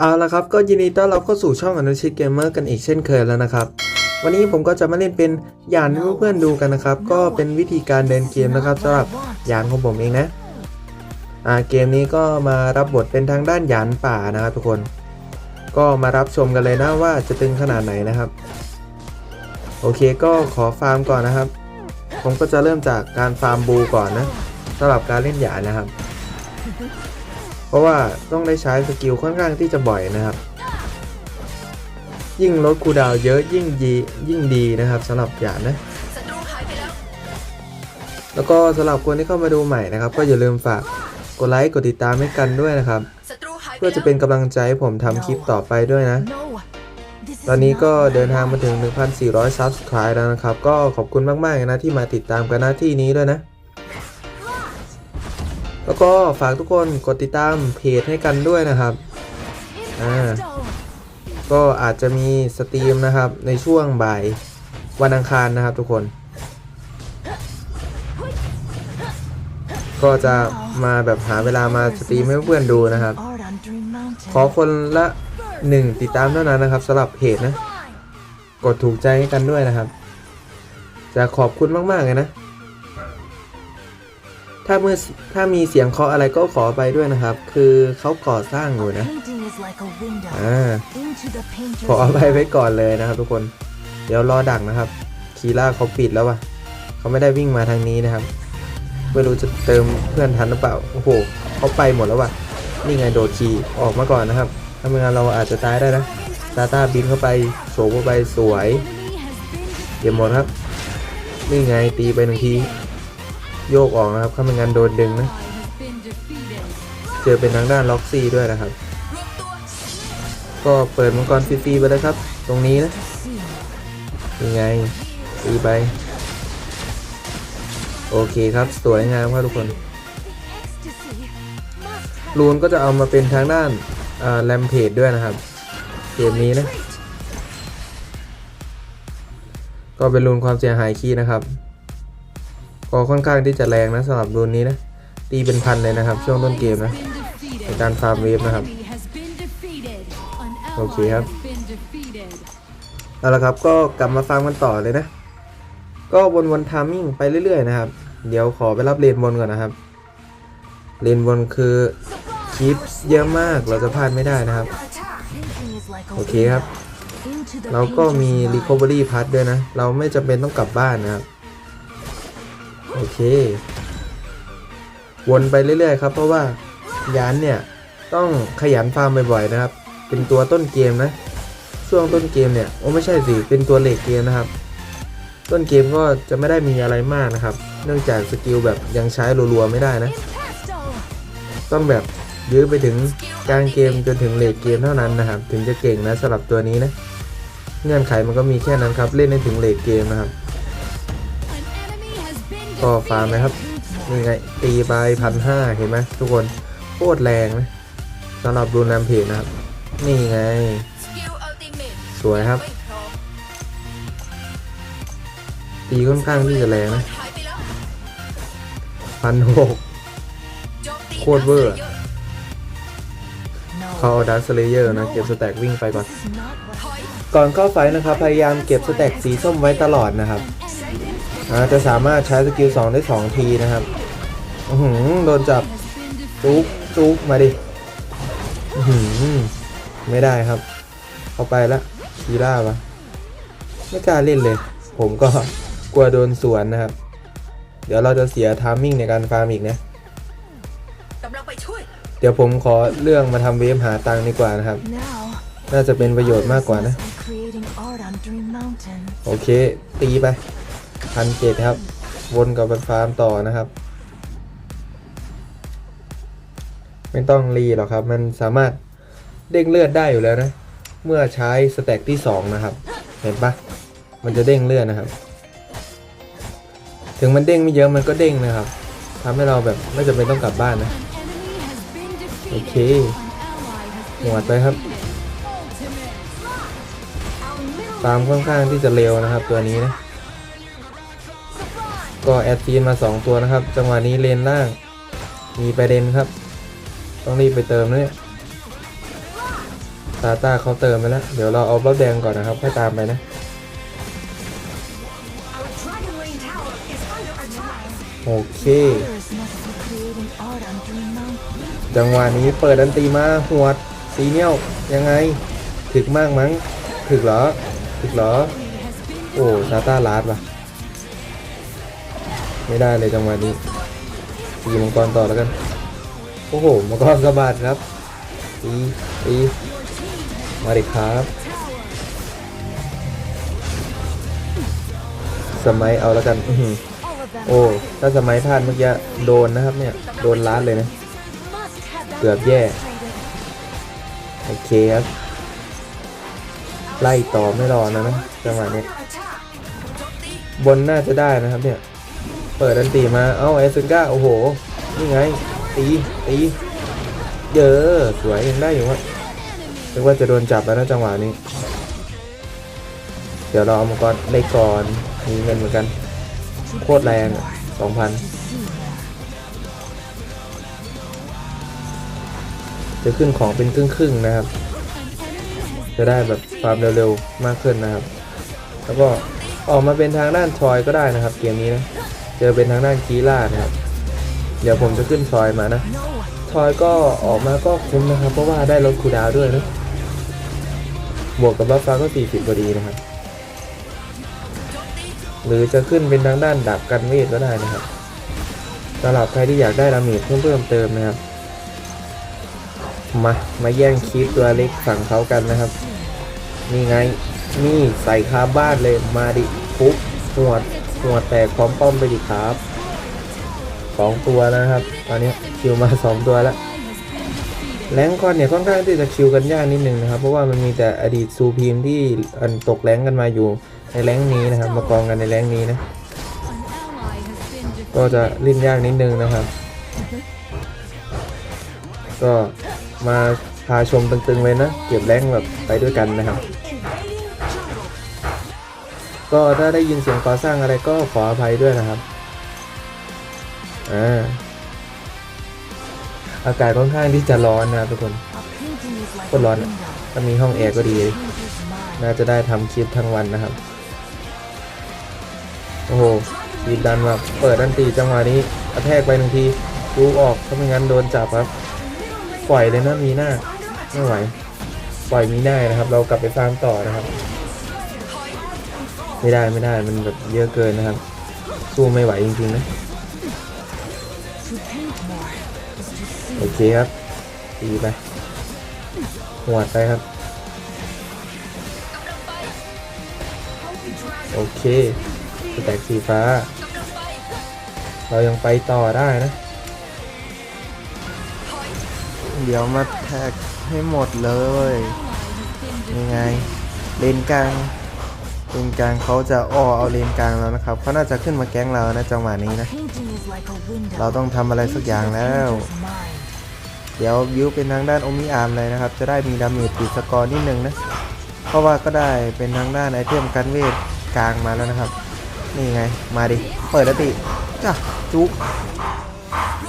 เอาละครับก็ยินดีต้อนรับเข้าสู่ช่องอนุชิตเกมเมอร์กันอีกเช่นเคยแล้วนะครับ วันนี้ผมก็จะมาเล่นเป็นหยานให้เพื่อนๆดูกันนะครับ ก็เป็นวิธีการเดินเกมนะครับสำหรับหยานของผมเองนะอ่าเกมนี้ก็มารับบทเป็นทางด้านหยานป่านะครับทุกคน ก็มารับชมกันเลยนะว่าจะตึงขนาดไหนนะครับ โอเคก็ขอฟาร์มก่อนนะครับ ผมก็จะเริ่มจากการฟาร์มบูก่อนนะสำหรับการเล่นหยานนะครับ เพราะว่าต้องได้ใช้สกิลค่อนข้างที่จะบ่อยนะครับ ยิ่งลดคูดาวเยอะยิ่งดียิ่งดีนะครับสำหรับหยาดนะแล้วก็สำหรับคนที่เข้ามาดูใหม่นะครับ ก็อย่าลืมฝากกดไลค์กดติดตามให้กันด้วยนะครับ เพื่อจะเป็นกำลังใจให้ผมทำคลิปต่อไปด้วยนะ ตอนนี้ก็เดินทางมาถึง 1,400 Subscribe แล้วนะครับ ก็ขอบคุณมาก ๆ นะที่มาติดตามกันหน้าที่นี้ด้วยนะ แล้วก็ฝากทุกคนกดติดตามเพจให้กันด้วยนะครับอ่าก็อาจจะมีสตรีมนะครับในช่วงบ่ายวันอังคารนะครับทุกคน ก็จะมาแบบหาเวลามาสตรีมให้เพื่อนๆดูนะครับ ขอคนละหนึ่งติดตามเท่านั้นนะครับสำหรับเพจนะ กดถูกใจให้กันด้วยนะครับ จะขอบคุณมาก ๆ เลยนะ ถ้าเมื่อถ้ามีเสียงเคาะอะไรก็ขอไปด้วยนะครับ คือเขาก่อสร้างอยู่นะอ่าขอเอาไปไว้ก่อนเลยนะครับ ทุกคน เดี๋ยวรอดักนะครับ คีล่าเขาปิดแล้ววะเขาไม่ได้วิ่งมาทางนี้นะครับ ไม่รู้จะเติมเพื่อนทันหรือเปล่า โอ้โหเขาไปหมดแล้ววะนี่ไงโดดขี่ออกมาก่อนนะครับถ้าไม่งั้นเราอาจจะตายได้นะตาตาบินเข้าไปโฉบเข้าไปสวยเก็บหมดครับ นี่ไงตีไปหนึ่งที โยกออกนะครับถ้าไม่งั้นโดนดึงนะ เจอเป็นทางด้านล็อกซี่ด้วยนะครับ ก็เปิดมังกรฟรีๆไปเลยครับ ตรงนี้นะยังไงตีไป โอเคครับ สวยงามครับทุกคนรูนก็จะเอามาเป็นทางด้านแรมเพจด้วยนะครับ เกมนี้นะ ก็เป็นรูนความเสียหายคีนะครับ ก็ค่อนข้างที่จะแรงนะสำหรับรูนนี้นะ ตีเป็นพันเลยนะครับ ช่วงต้นเกมนะในการฟาร์มเวฟนะครับ โอเคครับ เอาละครับก็กลับมาฟังกันต่อเลยนะ ก็วนวนทามมิ่งไปเรื่อยๆนะครับ เดี๋ยวขอไปรับเลนบนก่อนนะครับ เลนบนคือคลิปเยอะมากเราจะพลาดไม่ได้นะครับ โอเคครับ เราก็มี Recovery p a s s ด้วยนะ เราไม่จำเป็นต้องกลับบ้านนะครับ โอเค วนไปเรื่อยๆครับ เพราะว่ายานเนี่ยต้องขยันฟาร์มบ่อยๆนะครับ เป็นตัวต้นเกมนะ ช่วงต้นเกมเนี่ยโอ้ไม่ใช่สิเป็นตัวเลกเกมนะครับ ต้นเกมก็จะไม่ได้มีอะไรมากนะครับ เนื่องจากสกิลแบบยังใช้รัวๆไม่ได้นะ ต้องแบบยื้อไปถึงกลางเกมจนถึงเลทเกมเท่านั้นนะครับ ถึงจะเก่งนะสำหรับตัวนี้นะเงื่อนไขมันก็มีแค่นั้นครับ เล่นให้ถึงเลทเกมนะครับ ก็ฟาร์มนะครับนี่ไงตีไปพันห้าเห็นไหมทุกคนโคตรแรงนะสำหรับรูนแรมเพจนะครับ นี่ไง สวยครับ ตีค่อนข้างที่จะแรงนะพันหกโคตรเวอร์เขาเอาดัสเลเยอร์นะ เก็บสแต็กวิ่งไปก่อน ก่อนเข้าไฟนะครับ พยายามเก็บสแต็กสีส้มไว้ตลอดนะครับ จะสามารถใช้สกิล2ได้ 2 ทีนะครับอือหือโดนจับจุ๊บจุ๊บมาดิอือหือไม่ได้ครับเข้าไปละคีร่าวะไม่กล้าเล่นเลย ผมก็กลัวโดนสวนนะครับ เดี๋ยวเราจะเสียทามมิ่งในการฟาร์มอีกนะกำลังไปช่วยเดี๋ยวผมขอเรื่องมาทำเวฟหาตังค์ดีกว่านะครับ น่าจะเป็นประโยชน์มากกว่านะ โอเค ตีไป พันเจ็ดครับ วนกับไปฟาร์มต่อนะครับ ไม่ต้องรีหรอกครับ มันสามารถเด้งเลือดได้อยู่แล้วนะ เมื่อใช้สแต็กที่สองนะครับ เห็นปะมันจะเด้งเลือดนะครับ ถึงมันเด้งไม่เยอะมันก็เด้งนะครับทำให้เราแบบไม่จำเป็นต้องกลับบ้านนะ โอเคหมวดไปครับ ตามค่อนข้างที่จะเร็วนะครับตัวนี้นะ ก็แอดซีนมา 2 ตัวนะครับ จังหวะนี้เลนล่าง มีประเด็นครับ ต้องรีบไปเติมนะเนี่ยตาตาเขาเติมไปแล้ว เดี๋ยวเราเอาบัฟแดงก่อนนะครับค่อยตามไปนะโอเค จังหวะนี้เปิดดันตีมาหวดซีเนียลยังไง ถึกมากมั้ง ถึกเหรอ ถึกเหรอ โอ้ซาต้าลาดว่ะ ไม่ได้เลยจังหวะนี้ตีมังกรต่อแล้วกัน โอ้โห มังกรกระบาดครับตีตีมาดิครับ สมัยเอาแล้วกันอืโอ้ ถ้าสมัยพลาดเมื่อกี้โดนนะครับเนี่ย โดนล้านเลยนะ เกือบแย่ โอเคครับ ไล่ต่อไม่รอนะนะจังหวะนี้ บนน่าจะได้นะครับเนี่ย เปิดดันตีมา เอ้าเอซึนก้าโอ้โห นี่ไง ตี ตี เยอะ สวยยังได้อยู่วะนึกว่าจะโดนจับแล้วนะจังหวะนี้ เดี๋ยวเราเอามังกรเล็กก่อน มีเงินเหมือนกัน โคตรแรงสองพันจะขึ้นของเป็นครึ่งๆนะครับ จะได้แบบความเร็วๆมากขึ้นนะครับ แล้วก็ออกมาเป็นทางด้านทอยก็ได้นะครับ เกมนี้นะ จอเป็นทางด้านคีล่านะครับ เดี๋ยวผมจะขึ้นทอยมานะทอยก็ออกมาก็คุ้มนะครับ เพราะว่าได้ลดคูดาวด้วยนะ บวกกับบัฟฟ้าก็ 40พอดีนะครับ หรือจะขึ้นเป็นทางด้านดับกันเวทก็ได้นะครับสำหรับใครที่อยากได้ดาเมจเพิ่มเพิ่มเติมนะครับ มา มาแย่งคีปตัวเล็กฝั่งเขากันนะครับ นี่ไง นี่ใส่คาบ้านเลย มาดิปุ๊บหัวด หัวแตกพร้อมป้อมไปดิครับสองตัวแล้วนะครับ ตอนนี้คิวมาสองตัวแล้วแรงคอนเนี่ยค่อนข้างที่จะคิวกันยากนิดนึงนะครับเพราะว่ามันมีแต่อดีตซูพีมที่อันตกแรงกันมาอยู่ในแรงนี้นะครับ มากองกันในแรงนี้นะก็จะเล่นยากนิดนึงนะครับ ก็มาพาชมตึงๆเลยนะ เก็บแรงแบบไปด้วยกันนะครับ ก็ถ้าได้ยินเสียงก่อสร้างอะไรก็ขออภัยด้วยนะครับอ่าอากาศค่อนข้างที่จะร้อนนะทุกคนก็ร้อนถ้ามีห้องแอร์ก็ดี น่าจะได้ทำคลิปทั้งวันนะครับ โอ้โหดีดันมาเปิดดันตีจังหวะนี้กระแทกไปหนึ่งทีดูออกถ้าไม่งั้นโดนจับครับ ปล่อยเลยนะมีหน้า ไม่ไหว ปล่อยมีหน้านะครับ เรากลับไปฟาร์มต่อนะครับ ไม่ได้ไม่ได้มันแบบเยอะเกินนะครับ สู้ไม่ไหวจริงๆนะ โอเคครับตีไปหัวไปครับ โอเคแตกสีฟ้า เรายังไปต่อได้นะ เดี๋ยวมาแท็กให้หมดเลย ยังไงเลนกลาง เลนกลางเขาจะอ้อเอาเลนกลางแล้วนะครับเขาน่าจะขึ้นมาแก๊งเรานะจังหวะนี้นะ เราต้องทำอะไรสักอย่างแล้ว เดี๋ยวบิวเป็นทางด้านโอมิอาร์มเลยนะครับ จะได้มีดาเมจติดสกอร์นิดนึงนะ เพราะว่าก็ได้เป็นทางด้านไอเทมกันเวทกลางมาแล้วนะครับ นี่ไงมาดิ เปิดอติจ้ะจุก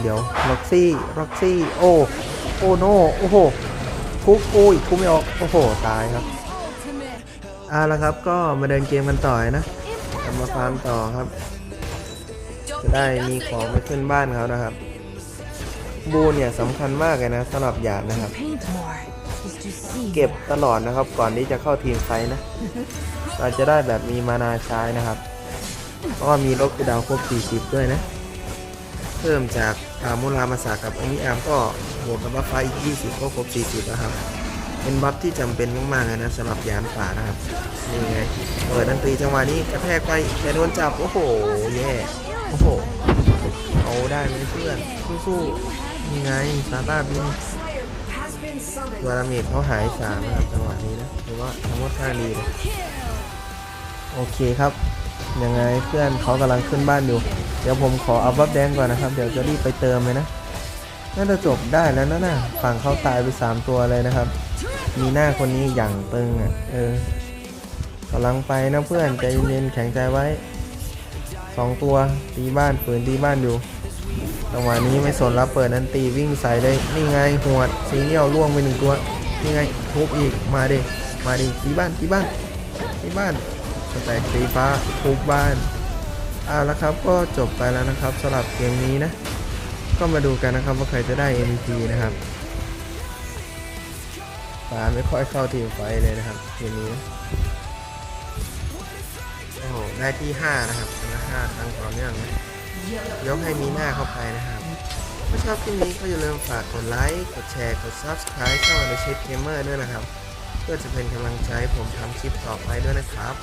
เดี๋ยวล็อกซี่ล็อกซี่โอ้โอ้โนโอ้โหทุบอุ้ยทุบไม่ออกโอ้โหตายครับ เอาละครับก็มาเดินเกมกันต่อนะกลับมาฟาร์มต่อครับ จะได้มีของไปขึ้นบ้านเขานะครับ บูเนี่ยสำคัญมากเลยนะสำหรับหยาดนะครับ เก็บตลอดนะครับก่อนที่จะเข้าทีมไฟนะ เราจะได้แบบมีมานาใช้นะครับเพราะว่ามีลบกูดาวครบ40 ด้วยนะ เพิ่มจากอามุรามาสากับอมิอามก็บวกกับบัฟไฟอีก20ก็ครบ40แล้วครับ เป็นบัฟที่จำเป็นมากๆเลยนะสำหรับยานป่านะครับนี่ไงเปิดดนตรีจังหวะนี้กระแทกไปแต่โดนจับโอ้โหแย่โอ้โหเอาได้ไหมเพื่อนสู้ๆนี่ไงซาต้าบิน Has been summoned. ตัวดเขาหายสามนะครับจังหวะนี้นะหรือว่าทำค่อนข้างดีเลยโอเคครับยังไงเพื่อนเขากำลังขึ้นบ้านอยู่ เดี๋ยวผมขอเอาบัฟแดงก่อนนะครับ เดี๋ยวจะรีบไปเติมเลยนะ น่าจะจบได้แล้วนะน่ะฝั่งเขาตายไปสามตัวเลยนะครับ มีหน้าคนนี้อย่างตึงอะ เออกำลังไปนะเพื่อนใจเย็นแข็งใจไว้สองตัวตีบ้านปืนตีบ้านอยู่จังหวะนี้ไม่สนแล้วเปิดนันตีวิ่งใส่เลยนี่ไงหวดซีเนียลล่วงไปหนึ่งตัวทยังไงทุบอีกมาดิมาดิตีบ้านตีบ้านตีบ้านแตกสีฟ้าทุบบ้านเอาละครับก็จบไปแล้วนะครับสำหรับเกมนี้นะ ก็มาดูกันนะครับว่าใครจะได้ MVP นะครับ ปาไม่ค่อยเข้าทีมไฟเลยนะครับเกมนี้โอ้โหได้ที่ 5 นะครับชนะ5ครั้งต่อเนื่องนะยกให้มีหน้าเข้าไปนะครับถ้าชอบคลิปนี้ก็อย่าลืมฝากกดไลค์ กดแชร์ กด Subscribe ช่อง The Shit Gamer ด้วยนะครับ เพื่อจะเป็นกำลังใจผมทำคลิปต่อไปด้วยนะครับ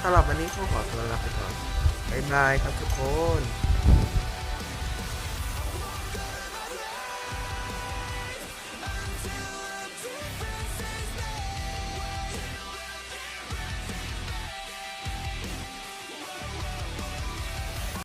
สำหรับวันนี้ก็ขอตัวลาไปก่อน บ๊ายบายครับทุกคน